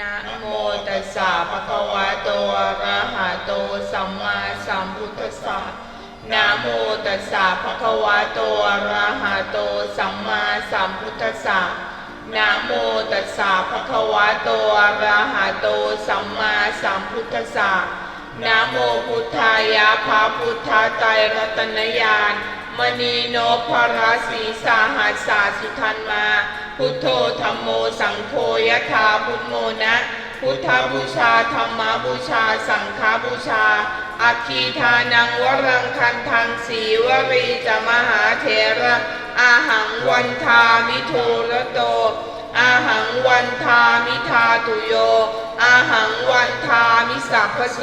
นะโมตัสสะภะคะวะโตอะระหะโตสัมมาสัมพุทธัสสะนะโมตัสสะภะคะวะโตอะระหะโตสัมมาสัมพุทธัสสะนะโมตัสสะภะคะวะโตอะระหะโตสัมมาสัมพุทธัสสะนะโมพุทธายะพระพุทธไตรรัตนญาณมณีโนภราสีสาหัสสาสุทันมา พุทโธธรรมโมสังโฆยะถาพุทโมนะ พุทธบูชาธรรมบูชา สังฆบูชาอาคีทานังวรังคันทังสีวรีจะมหาเถระอาหังวันทามิโทระโตอาหังวันทามิทาตุโย อาหังวันทามิสัพพโส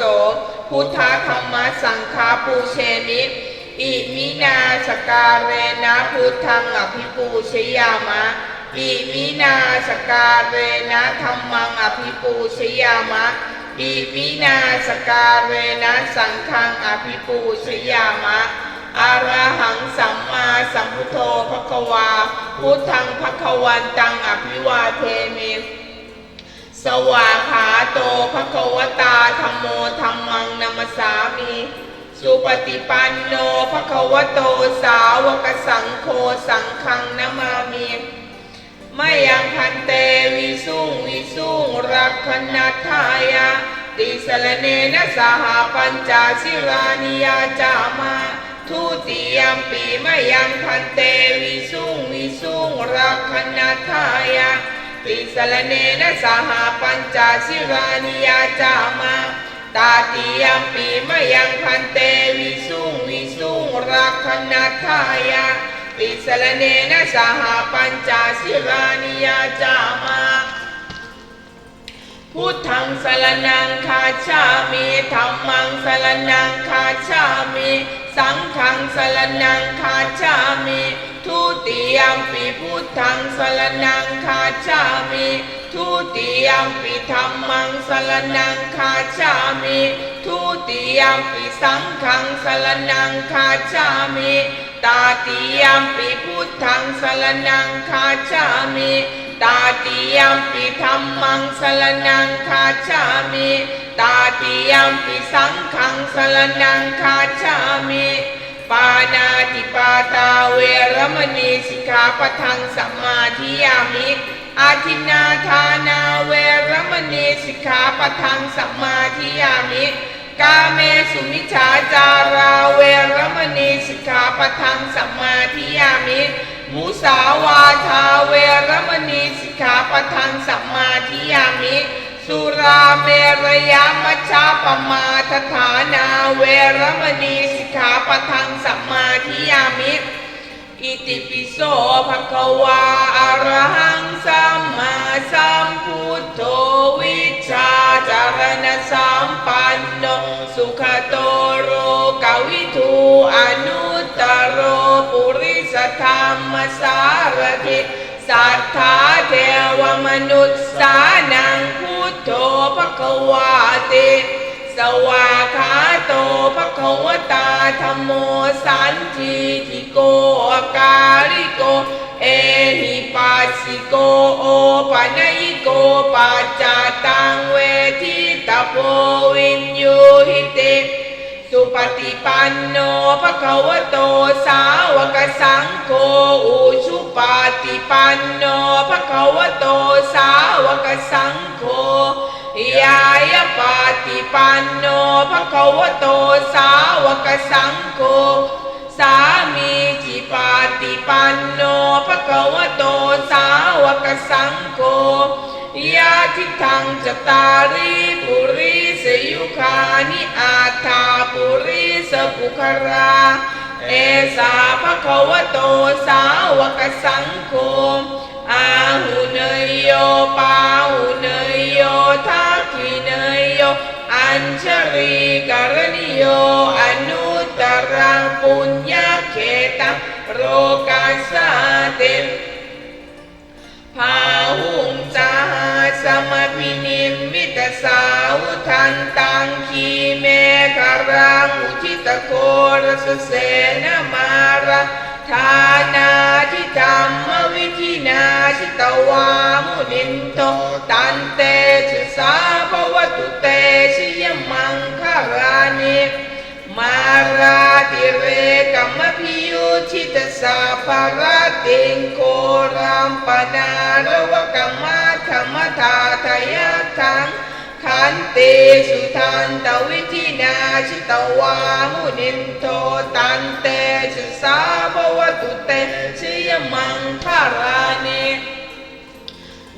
พุทธธรรมสังฆาปูเชมิอิมินาสการเรนะพุทธังอภิปูชยามะ อิมินาสการเรนะธรรมังอภิปูชยามะอิมินาสการเรนะสังฆังอภิปูชยามะอาระหังสัมมาสัมพุทโธภควา พุทธังภควันตังอภิวาเทมิสวาขาโตภควตาธรรมโมธรรมังนัมสสามิสุปฏิปันโนภควโตสาวกสังโฆสังฆังนามามิ ไม่ยังพันเตวิสุงวิสุงรักขณทายะติสรเนนะสหปัญจสิรานิยาจามาทุติยมปีไม่ยังพันเตวิสุงวิสุงรักขณทายะติสรเนนะสหปัญจสิรานิยาจามาตาติยมปีมะยังพันเตวิสุงวิสุงรักขณทายะ ติสรเนนะสหปัญจสิรานิยาจามาพุทธัง สรนังคาชามิธรรมัง สรนังคาชามิ สังฆัง สรนังคาชามิ ทุติยมปีพุทธัง สรนังคาชามิ ทุติยมปีธรรมัง สรนังคาชามิ ทุติยมปีสังฆัง สรนังคาชามิ ตาติยมปีพุทธังสรนังคาชามิตาติยมปิธรรมังสรนังคาชามิตาติยมปิสังฆังสรนังคาชามิปานาติปาตาเวรมณีสิกขาปทังสัมมาทิยามิอาทินาทานาเวรมณีสิกขาปทังสัมมาทิยามิ กาเมสุมิจฉาจาราเวรมณีสิกขาปทังสัมมาทิยามิมุสาวาทาเวรมณีสิกขาปทังสัมมาทิยามิ สุราเมรยามัชฌาปมาทฐานาเวรมณีสิกขาปทังสัมมาทิยามิ อิติปิโสภะคะวาอะรหังสัมมาสัมพุทโธวิชาจารณะสัมปัน สุขโตโรกวิทูอนุตตโรปุริสธรรมสารถิสัทธาเทวมนุษย์สานังพุทโธภะควาติสวาขาโตภะควตาธรรมโมสันทิทิโกอาการิโก เอหิปัสสิโกโอปัญญิโกปัจจตังเวทิตาโพวินยูหิติสุปฏิปันโนภะคะวะโตสาวกสังโฆอุชุปฏิปันโนภะคะวะโตสาวกสังโฆยายปฏิปันโน กสังโฆสามีจิปฏิปันโนภะคะวโตสาวกสังโฆยาทิทังจตาริปุริสยุคานิอาตาปุริสปุคราเอสาภะคะวะโตสาวกสังโฆอาหุเนยโยปาหุเนยโยทักขิเนยโย อัญชรีกรณิโยอนุ ตรังปุญญาเขตโรกาสาติพาหุงจาสมวินิมวิตสาวทันตังคีเมฆรังอุทิตโกรสเสนมาระทานาทิต ชิตสาภาราติงโครามปนารวกัมมาธรรมธาทยทังขันติสุทันตวิธินาชิตวามุนินโทตันเตสุสาบวตุเตชิยมังคารานิ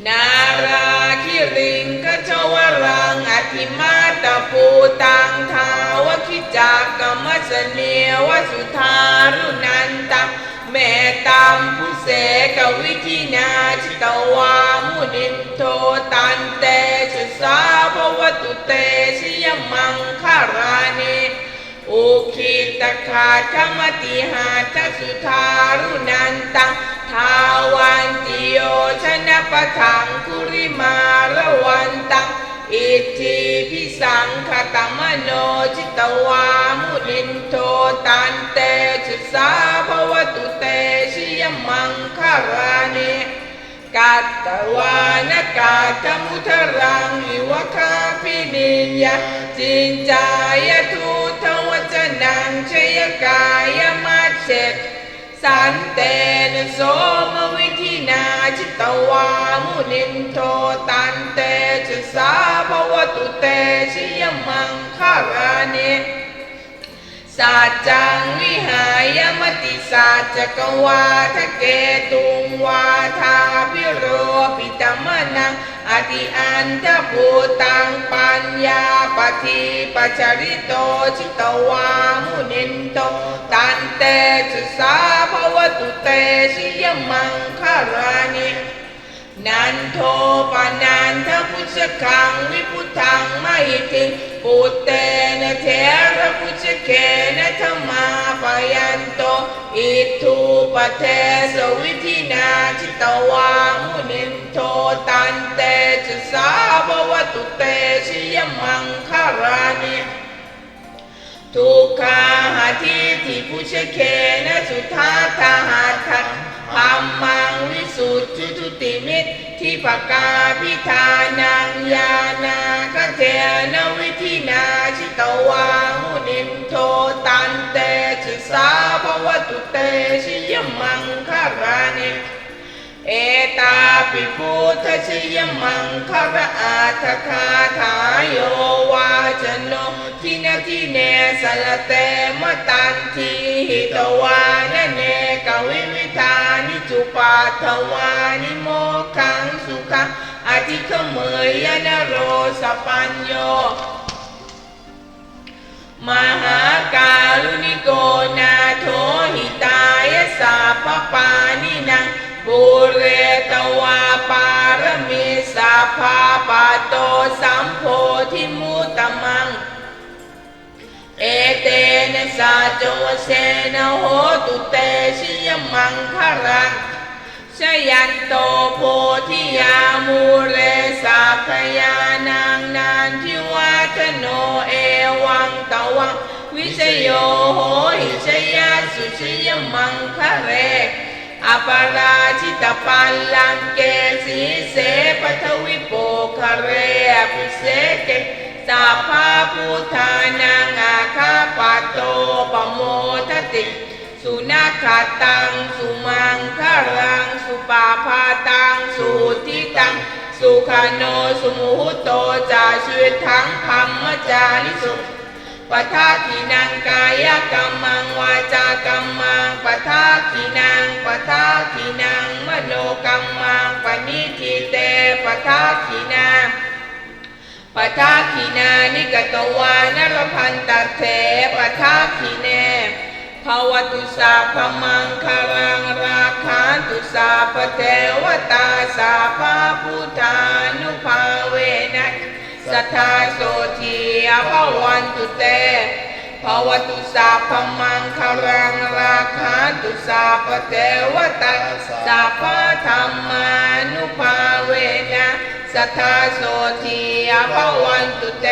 นาราคิริงกจวรังอธิมาตปูตังทาวคิจักกรรมสเนวสุธารุนันตังแม่ตามผู้เสกวิธินาชิตวามุนินโทตันเตจุสาภวตุเตชิยมังคารานิอุคิตขาธรรมติหาทสุธารุนันตัง ทาวันติโยชนะปะทังคุริมาระวันตังอิทิพิสังขตมโนจิตวามุนินโทตันเตจุสาภวตุเตชิยมังคารานิกัตตวานกาตมุทรังอิวคาปินิยยจินจายทุทวจนังชยกายมัจเจตสันเต โสมวิธินาจิตวามุนินโทตันเตจุสาภวตุเตชิยมังคารานิ สัจจังวิหายมติสัจจกวาทะเกตุงวาทาพิโรปิตมนังอติอันทภูตังปัญญาปฏิปัจจริโตจิตวามุนินโตตันเตจุสาภวตุเตชิยมังคารานิ นันโทปนันทพุชคังวิพุทังไม่ติปุตเตนะเทระพุชเคนะธรรมาปยันโตอิทูปเทสวิธินาจิตวามุนินโทตันเตจุสาภวตุเตชิยมังคารานิทุกขาหาทิทิพุชเคนะสุทาทาหาทัง ธรรมังวิสุทธิทุติมิตรที่ปกาพิธานังยานากเทนวิธินาชิตวามุนินโทตันเตชิสาภวตุเตชิยมังคารานิเอตาปิพุทธชิยมังคาระอาทคาถาโยวาจโนทินาทิเนสลเตมตันทีหิตวานเนกวิวิ ปาทวานิโมขังสุขังอธิขเมยนโรสปัญโย มหาการุณิโกนาโถหิตายสัพพปานินังปุเรตวาปารมีสัพพาปโตสัมโพธิมุตมัง เอเตนะสาจวเสนโหตุเตชิยมังคารัง ชยันโตโพธิยามูเรสัพยานังนานทิวัฒโนเอวังตวังวิชโยโหหิชยาสุชยมังคะเรอปาราชิตปัลลังเกสีเสปทวิโปคะเรอภิเสเกสัพพาพุทธานังอาคาปโตปโมทติ สุนาคาตัง สุมังคารัง สุปาพาตัง สุทิตัง สุขโน สุมุหุโตจาชีวิตทั้งธรรมจาริสุปทาทีนังกายกรรมังวาจากรรมังปทาทีนังปทาทีนังมโนกรรมังปณิทิเตปทาทีนังปทาขีนานิ วตุสาพมังคารังราคาตุสาพเทวตาสาภาพุทธานุภาเวนะสัทธาโสทีอภวันตุเตภวตุสาพมังคารังราคาตุสาพเทวตาสาภาธรรมานุภาเวนะสัทธาโสทีอภวันตุเต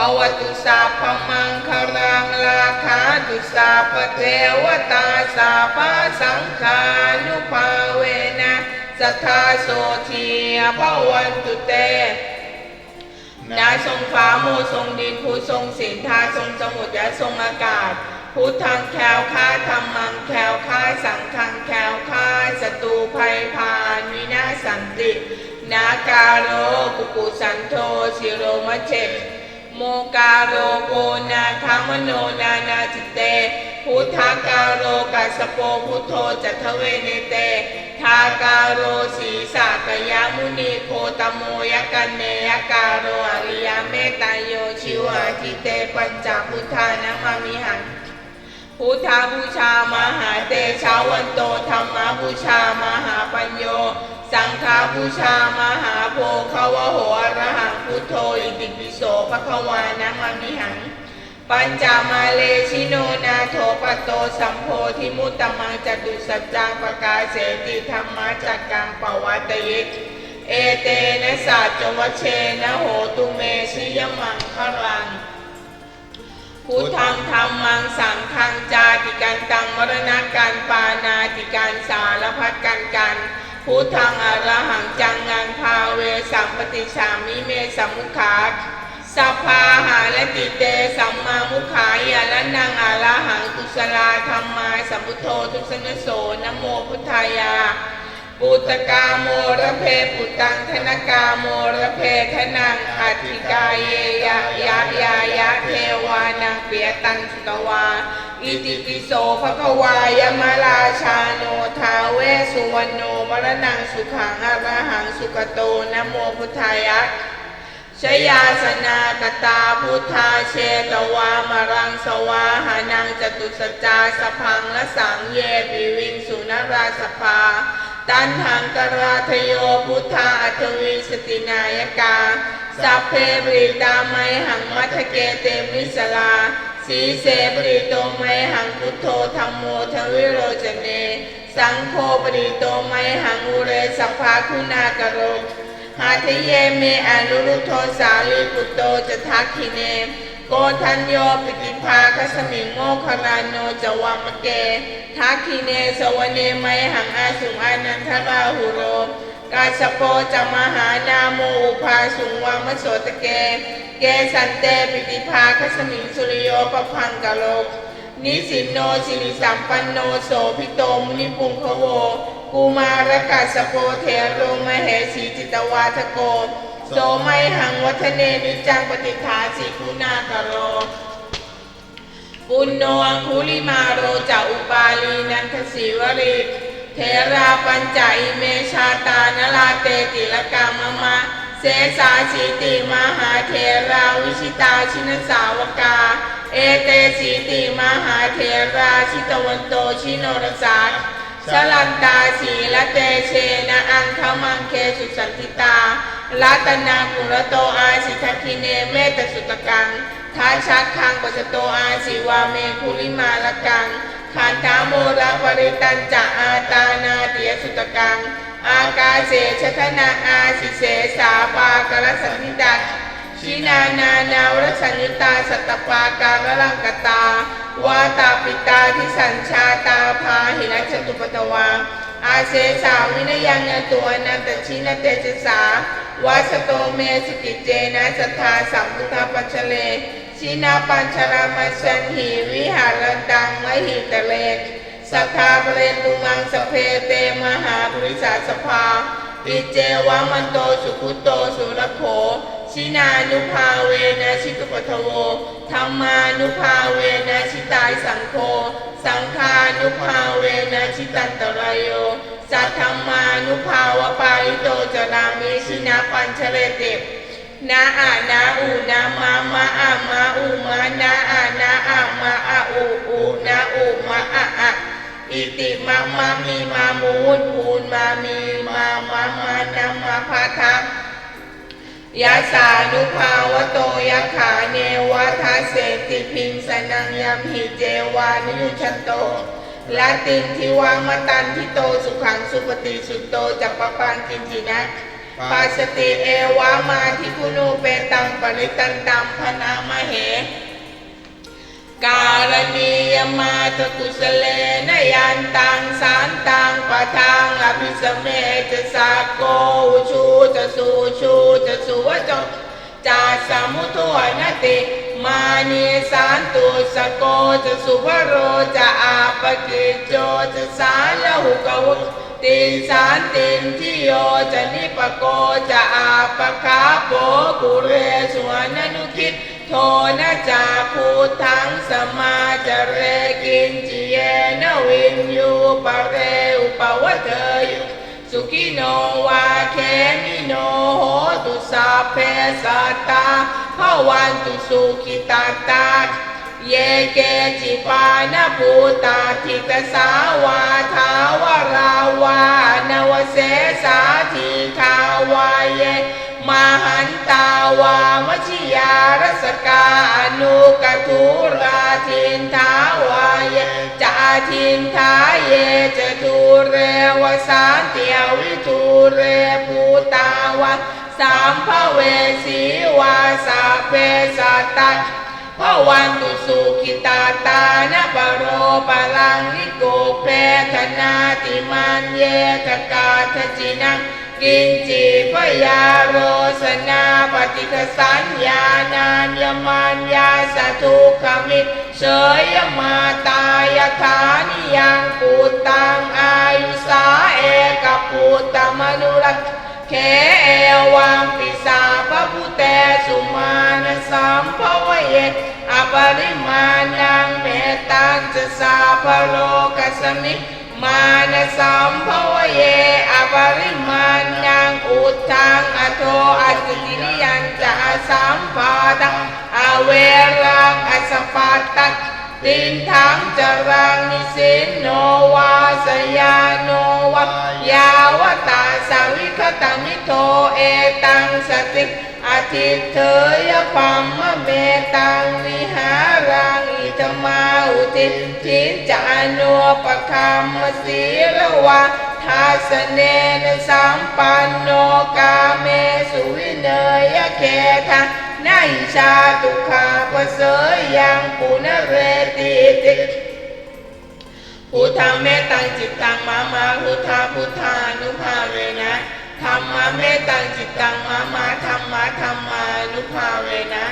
ภวตุสาพมังคารังราคาตุสาปเทวตาสาปาสังฆานุภาเวนะสัทธาโสทีภวันตุเตนาทรงฟ้าโมทรงดินผู้ทรงสินทาทรงสมุทรและทรงอากาศพุทธังแคล้วคลาธรรมังแคล้วคลาสังฆังแคล้วคลาดศัตรูภัยพานวินาสันติ นาการโรกุกุสันโทสิโรมะเจ โมกาโรโกนาคามโนนานาจิตเต พุทธาการโรกัสโปพุทโธจัตถเวเนเต ทาการโรสีสากยามุนีโคตโมยกันเนยการโรอริยเมตโยชิวาทิเตปัญจพุทธานามามิหังพุทธาบูชามหาเตชาวันโตธรรมบูชามหาปัญโย สังฆาบูชามหาโพคาวะโห ภวานะมามิหัง ปัญจามาเลชิโนนาโถปโตสัมโพธิมุตตมังจตุสัจจังปกาเสติธรรมจักกังปวัตยิกเอเตนะสัจจวเชนะโหตุเมชิยมังคลังพุทธังธรรมังสังฆังจาติกันตังมรณะการปานาติการสารพัดกันกันพุทธังอรหังจังงังพาเวสัมปติสามิเมสัมมุขา สัพพาหาและติเตสัมมามุขายะละนังอรหังกุศลาธรรมาสัมพุทโธทุสนโสนโมพุทธายาปุตตกาโมระเพปุตตังธนกาโมระเพทนังอัติกายเยยะยะยายะเทวานังเปียตังสุตวา อิติปิโสภะคะวายมราชาโนทาเวสุวรรณโนมรณังสุขังอรหังสุขโตนโมพุทธายะ ชยาสนากตาพุทธาเชตวามรังสวาหานังจตุสจาสพังและสังเยปิวิงสุนราสภา ตันหังกราทโยพุทธาอัตวิสตินายกา สัพเพบริตาไมหังมัทเกเตมิสลาสีเสบริโตไมหังพุทโธธรรมโมทวิโรจเน สังโฆปริโตไมหังอุเรสัพาคุณากโร หาทเยเมอนุรุทโทสาลีปุตโตจะทักขิเน โกทัญโยปิติภาคสมิงโมคารานโนจวามะเก ทักขิเนสวเนไมหังอาสุงอานันทราหุโร กาสโปจะมหานาโมอุภาสุงวามโสตเก เกสันเตปิติภาคสมิงสุริโยปพังกะโลกนิสินโนสิริสัมปันโนโสพิโตมุนิปุงคโว กุมารกัสสโปเทโรมเหสีจิตวาทโกโสไมหังวัฒเนนิจังปฏิฐาสิคุณากโร ปุณโนอังคุลิมาโรจะอุปาลีนันทสีวริเทราปัญจอิเมชาตานลาเตติลกามะมะเสสาสีติมหาเทราวิชิตาชินสาวกา เอเตสีติมหาเทราชิตวันโตชิโนรสา ชลันตาสีละเตเชนะอังคมังเคสุสันติตาลัตนากุรโตอาสิทคิเนเมตสุตกังท้าชักคังปัสโตอาสิวาเมคุลิมาละกังขันธาโมระวริตันจะอาตานาเตียสุตกัง อากาเสชทนาอาสิเสสาปากรสันนิดักชินานานาวรสันนิตาสัตตปาการลังกตา วาตาปิตาทิสัญชาตาพาหิรัชตุปตวา อาเสสาวินยังยตัวนันตชินเตจสาวาสโตเมสกิจเจนะสัทธาสัมพุทธปัจเจเล ชินาปัญชรามัสสันหิวิหารดังมหิตะเลสัทธาเปรนตุมังสเพเตมหาปุริสาสภาอิเจวามันโตสุขุโตสุรโข ชินานุภาเวนะชิตุปทโวธรรมานุภาเวนะชิตายสังโฆ สังฆานุภาเวนะชิตันตรายโย สัทธรรมานุภาวปาริโตจรามิชินาปัญชเลเตปนาอานาอูนามามาอามาอูมานาอานาอามาอาอูอูนาอูมาอาอาอิติมามามีมามูนพูนมามีมามามานามาพาทัง ยาสานุภาวโตยะขาเนวะทาเสติพิงสนังยมหิเจวานิยุชันโตลาตินทิวังมตันทิโตสุขังสุปฏิสุตโตจัปปปังกินจินะปัสสติเอวามาทิคุนูเปตังปริตันตัมพนามเหการณียยมาตกุสเล การณียมาทกุสเลนยันตังสารตังปะทังอภิสเมจะสาโกชูจะสูชูจะสุวจงจาสมุทวนติมานีสานตุสโกจะสุภโรจะอาปกิจโจจะสารละหุกวุตินสารตินทิโยจะนิปโกจะอาปคาโปกุเรสวนนุ โทนะจาภูทังสมาจเรกินจิเยนวินยูปะเรอุปวะเทยุสุขิโนวาเคมิโนโหตุสาเพสัตตาภวันตุสุขิตาตาเยเกจิปานภูตาทิตสาวาทาวราวานวเสสาธิคาวาเย มหันตาวามชิยารสกาอนุกทุราทินทาวายจาทินทาเยจทุเรวสานเตียวิทุเรภูตาวะสามภเวสีวาสาเพสัตพระวันตุสุขิตาตานะปะโรปลังนิโกเพทนาติมันเยทกาทจินัง กินจีพยาโรสนาปฏิคสัญญานานยมันยาสทุขมิตรเสยมาตายฐานิยังปูตังอายุสาเอกปูตมนุรักเคเอวังปิสาพระพุเตสุมาณสัมภวเยอปริมาณังเมตังจะสาพโลกสมิมาณสัมภวเย ปริมาณังอุทังอโทอัสกิริยันจะสัมปาตังอเวรังอสปัตตังตินทังจรังนิสินโนวาสยาโนวายาวตาสาวิคตามิโทเอตังสติอาทิตเถยปัมมะเมตังวิหารังอิธมาอุติทินจานุปคัมมสีระวะ ทัสเนนสัมปันโนกาเมสุวิเนยเคทานาอิชาตุขาปเสยยังปุณเรติติพุทธังเมตตังจิตตังมามาพุทธาพุทธานุภาเวนะธรรมะเมตตังจิตตังมามาธรรมะธรรมานุภาเวนะ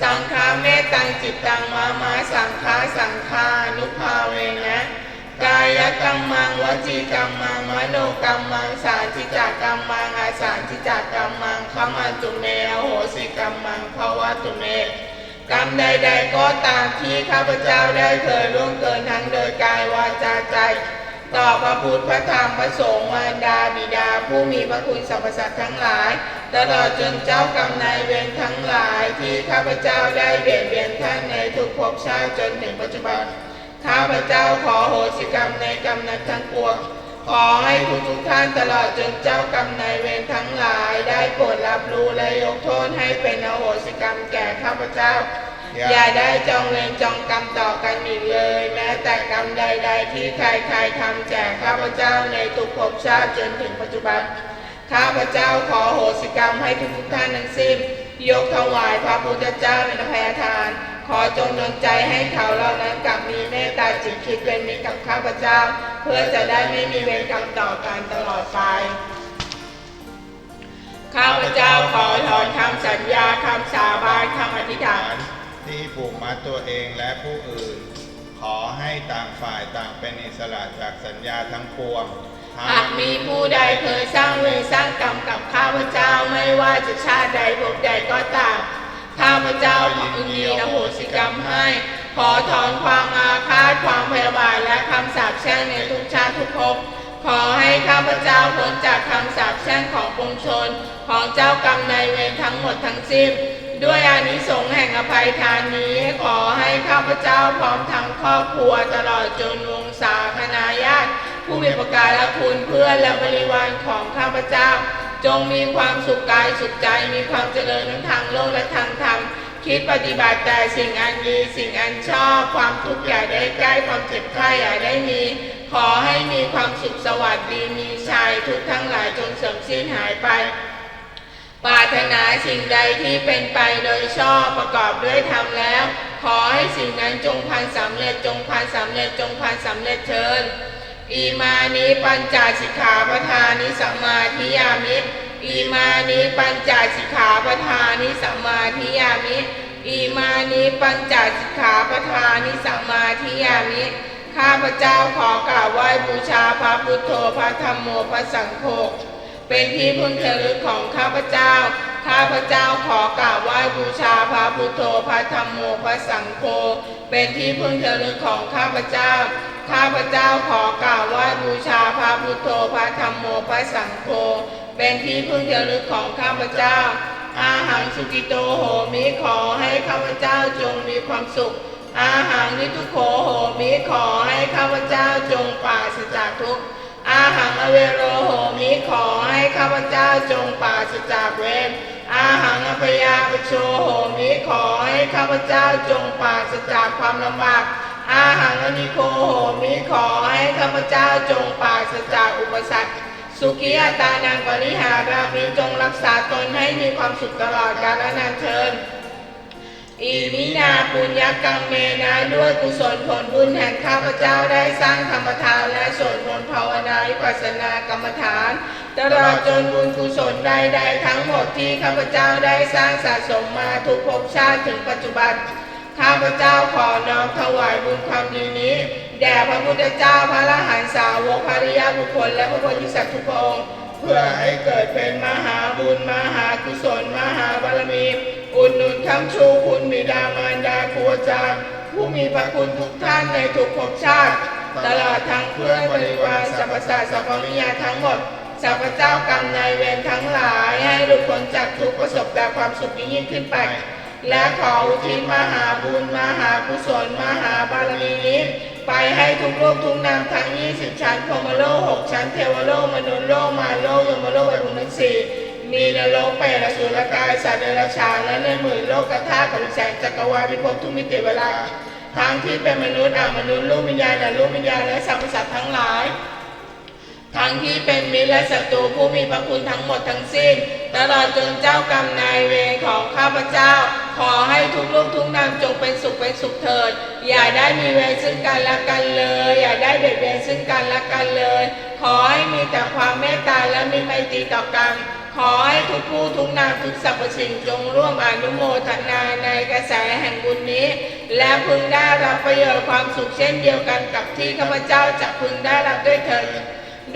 สังฆาเมตตังจิตตังมามาสังฆาสังฆานุภาเวนะ กายกรรมังวจีกรรมังมโนกรรมังสาธิจักกรรมังอาสาธิจักกรรมังขมันตุเมอโหสิกรรมังภาวะตุเมกรรมใด ๆ ก็ตามที่ข้าพเจ้าได้เคยล่วงเกินทั้งโดยกายวาจาใจ ต่อพระพุทธพระธรรมพระสงฆ์มารดาบิดา ผู้มีพระคุณสรรพสัตว์ทั้งหลาย ตลอดจนเจ้ากรรมนายเวรทั้งหลายที่ข้าพเจ้าได้เบียดเบียนท่านในทุกภพชาติจนถึงปัจจุบัน ข้าพเจ้าขอโหสิกรรมในกรรมนั้นทั้งปวง ขอให้ทุกทุกๆท่านตลอดจนเจ้ากรรมนายเวรทั้งหลายได้โปรดรับรู้และยกโทษให้เป็นอโหสิกรรมแก่ข้าพเจ้า อย่าได้จองเวรจองกรรมต่อกันอีกเลย แม้แต่กรรมใด ๆ ที่ใครๆทำแก่ข้าพเจ้าในทุกภพชาติจนถึงปัจจุบัน ข้าพเจ้าขอโหสิกรรมให้ทุกทุกๆท่านทั้งสิ้นยกถวายพระพุทธเจ้าเป็นอภัยทาน ขอจงดลใจให้เขาเหล่านั้นกลับมีเมตตาจิตคิดเป็นมิตรกับข้าพเจ้า เพื่อจะได้ไม่มีเวรกรรมต่อกันตลอดไปข้าพเจ้าขอถอนคำสัญญาคำสาบานคำอธิษฐานที่ผูกมัดตัวเองและผู้อื่น ขอให้ต่างฝ่ายต่างเป็นอิสระจากสัญญาทั้งปวงหากมีผู้ใดเคยสร้างเวรสร้างกรรมกับข้าพเจ้าไม่ว่าจะชาติใดภพใดก็ตาม ข้าพเจ้าขอยินดีอโหสิกรรมให้ ขอถอนความอาฆาตความพยาบาทและคำสาปแช่งในทุกชาติทุกภพขอให้ข้าพเจ้าพ้นจากคำสาปแช่งของปวงชน ของเจ้ากรรมนายเวรทั้งหมดทั้งสิ้น ด้วยอานิสงส์แห่งอภัยทานนี้ ขอให้ข้าพเจ้าพร้อมทั้งครอบครัวตลอดจนวงศาคณาญาติ ผู้มีประการและคุณเพื่อนและบริวารของข้าพเจ้า จงมีความสุขกายสุขใจมีความเจริญทั้งทางโลกและทางธรรม คิดปฏิบัติแต่สิ่งอันดีสิ่งอันชอบความทุกข์อย่าได้ใกล้ความเจ็บไข้อย่าได้มี ขอให้มีความสุขสวัสดีมีชัยทุกทั้งหลายจงเสื่อมสิ้นหายไปปรารถนาสิ่งใดที่เป็นไปโดยชอบประกอบด้วยธรรมแล้ว ขอให้สิ่งนั้นจงพันสำเร็จจงพันสำเร็จจงพันสำเร็จเชิญ อีมานิปัญจสิกขาปทานิสัมมาทิยามิอีมานิปัญจสิกขาปทานิสัมมาทิยามิอีมานิปัญจสิกขาปทานิสัมมาทิยามิข้าพเจ้าขอกราบไหว้บูชาพระพุทโธพระธรรมโมพระสังโฆเป็นที่พึ่งเทลึกของข้าพเจ้า ข้าพเจ้าขอกราบไหว้บูชาพระพุทโธพระธรรมโมพระสังโฆเป็นที่พึ่งเทลึกของข้าพเจ้า ข้าพเจ้าขอกราบไหว้บูชาพระพุทโธพระธรรมโมพระสังโฆเป็นที่พึ่งเทลึกของข้าพเจ้า อาหังสุกิโตโหมิขอให้ข้าพเจ้าจงมีความสุข อาหังนิทุโขโหมิขอให้ข้าพเจ้าจงปราศจากทุกข์อาหังอเวโรโหมิขอให้ข้าพเจ้าจงปราศจากเวรอาหังอภยาปโชโหมิขอให้ข้าพเจ้าจงปราศจากความลำบาก อาหังอนิโคโหมิขอให้ข้าพเจ้าจงปราศจากอุปสรรค สุขีอัตานังปริหารามิจงรักษาตนให้มีความสุขตลอดกาลนานเทินอิมินาปุญญกรรมเมนะด้วยกุศลผลบุญแห่งข้าพเจ้าได้สร้างธรรมทานและสวดมนต์ภาวนาวิปัสสนากรรมฐานตลอดจนบุญกุศลใดๆทั้งหมดที่ข้าพเจ้าได้สร้างสะสมมาทุกภพชาติถึงปัจจุบัน ข้าพเจ้าขอน้อมถวายบุญความดีนี้ แด่พระพุทธเจ้าพระอรหันตสาวกพระริยบุคคล และพระโพธิสัตว์ทุกพระองค์เพื่อให้เกิดเป็นมหาบุญมหากุศลมหาบารมี อุดหนุนคำชูคุณบิดามารดาครูอาจารย์ผู้มีพระคุณทุกท่านในทุกภพชาติ ตลอดทั้งเพื่อนบริวารสรรพสัตว์สรรพวิญญาณทั้งหมดสัพเจ้ากรรมนายเวรทั้งหลายให้หลุดพ้นจากทุกประสบแต่ความสุขยิ่งขึ้นไป และขออุทิศมหาบุญมหากุศลมหาบารมีนี้ ไปให้ทุกโลกทุกนามทั้ง 20 ชั้นพรมโลก6ชั้นเทวโลกมนุษย์โลกมารโลกยมโลกอรุณทั้งสี่มีนรกเปรตอสุรกาย สัตว์เดรัจฉานและในหมื่นโลกกระทากับแสงจักรวาลพิภพทุกมิติเวลาทั้งที่เป็นมนุษย์อมนุษย์ลูกวิญญาณและลูกวิญญาณและสรรพสัตว์ทั้งหลาย ทั้งที่เป็นมิตรและศัตรูผู้มีพระคุณทั้งหมดทั้งสิ้น ตลอดจนเจ้ากรรมนายเวรของข้าพเจ้า ขอให้ทุกลูกทุกนามจงเป็นสุขเป็นสุขเถิด อย่าได้มีเวรซึ่งกันและกันเลย อย่าได้เบียดเบียนซึ่งกันและกันเลย ขอให้มีแต่ความเมตตาและมีไมตรีต่อกันขอให้ทุกผู้ทุกนามทุกสรรพสิ่งจงร่วมอนุโมทนาในกระแสแห่งบุญนี้ และพึงได้รับประโยชน์ความสุขเช่นเดียวกันกับที่ข้าพเจ้าจะพึงได้รับด้วยเถิด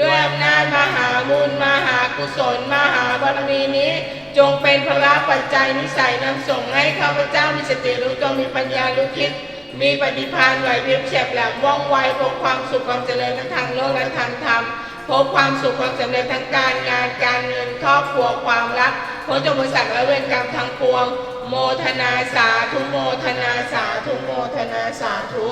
ด้วยอำนาจมหาบุญมหากุศล มหาบารมีนี้ จงเป็นพระปัจจัยนิสัยนำส่งให้ข้าพเจ้ามีสติรู้ตัวมีปัญญารู้คิด มีปฏิภาณไหวเพริบเฉียบแหลมว่องไวพบความสุขความเจริญทั้งทางโลกและทางธรรมพบความสุขความสำเร็จทั้งการงานการเงินครอบครัวความรักพ้นจากอุปสรรคและเวรกรรมทั้งปวง โมทนาสาธุโมทนาสาธุโมทนาสาธุ